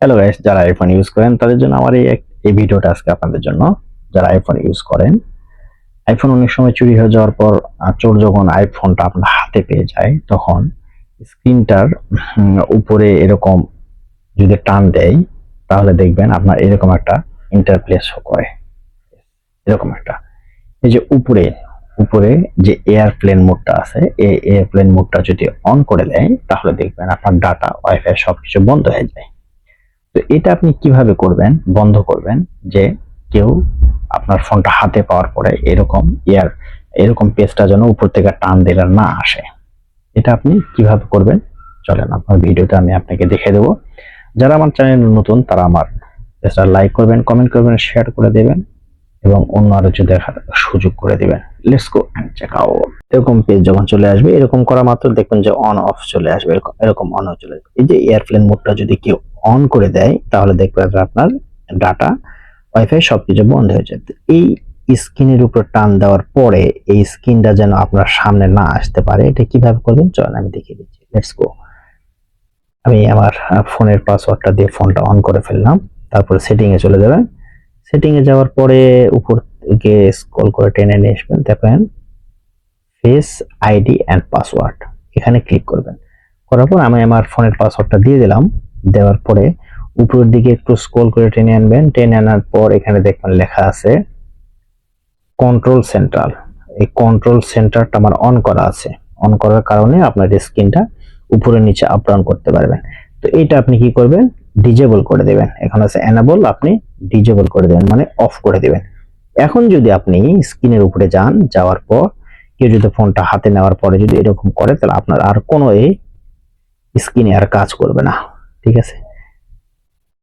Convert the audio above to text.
Hello guys যারা iPhone use করেন, তাদের জন্য আমার এই এই ভিডিওটা আজকে আপনাদের জন্য। যারা আইফোন ইউজ করেন আইফোন অনেক সময় চুরি হয়ে যাওয়ার পর চোর যখন আইফোনটা আপনার হাতে পেয়ে যায়, তখন স্ক্রিনটার উপরে এরকম যদি টান দেয়, তাহলে দেখবেন আপনার এরকম একটা ইন্টারপ্লেস করে। এরকম একটা। এই যে উপরে উপরে যে এয়ারপ্লেন মোডটা আছে, এই এয়ারপ্লেন মোডটা যদি অন করে দেয়, তাহলে দেখবেন আপনার ডাটা ওয়াইফাই সবকিছু বন্ধ হয়ে যায়। তো এটা আপনি কীভাবে করবেন? বন্ধ করবেন যে কেউ আপনার ফোনটা হাতে পাওয়ার পরে এরকম ইয়ার, এরকম পেজটা যেন উপর থেকে টান দিলে না আসে। এটা আপনি কীভাবে করবেন? চলেন আপনার ভিডিওতে আমি আপনাকে দেখে দেবো। যারা আমার চ্যানেল নতুন, তারা আমার পেজটা লাইক করবেন, কমেন্ট করবেন, শেয়ার করে দেবেন এবং অন্য আরও দেখার সুযোগ করে দেবেন। Let's go and check out এরকম পেজ যখন চলে আসবে, এরকম করা মাত্র দেখবেন যে অন অফ চলে আসবে, এরকম অন চলে আসবে। এই যে এয়ারপ্লেন মোডটা যদি কেউ অন করে দেয়, তাহলে দেখবেন আপনার ডাটা ওয়াইফাই সবকিছু বন্ধ হয়ে যাবে। এই স্ক্রিনের উপর টান দেওয়ার পরে এই স্ক্রিনটা যেন আপনার সামনে না আসতে পারে, এটা কীভাবে করবেন? চলেন আমি দেখিয়ে দিচ্ছি। লেটস গো আমি আমার ফোনের পাসওয়ার্ডটা দিয়ে ফোনটা অন করে ফেললাম। তারপরে সেটিং এ চলে যাবেন। সেটিং এ যাওয়ার পরে উপর থেকে স্ক্রল করে টেনে নিয়ে আসবেন। দেখবেন ফেস আইডি অ্যান্ড পাসওয়ার্ড এখানে ক্লিক করবেন। করার পর আমি আমার ফোনের পাসওয়ার্ডটা দিয়ে দিলাম। দেওয়ার পরে উপরের দিকে একটু স্ক্রল করে টেনে আনবেন। টেনে আনার পর এখানে দেখবেন লেখা আছে কন্ট্রোল সেন্ট্রাল এই কন্ট্রোল সেন্টারটা আমার অন করা আছে। অন করার কারণে আপনার স্ক্রিনটা উপরে নিচে আপ ডাউন করতে পারবেন। তো এইটা আপনি কি করবেন? ডিজেবল করে দেবেন। এখন আছে এনাবল আপনি ডিজেবল করে দেবেন মানে অফ করে দেবেন। এখন যদি আপনি স্ক্রিনের উপরে যান, যাওয়ার পর কেউ যদি ফোনটা হাতে নেওয়ার পরে যদি এরকম করে, তাহলে আপনার আর কোনো এই স্ক্রিনে আর কাজ করবে না। ঠিক আছে?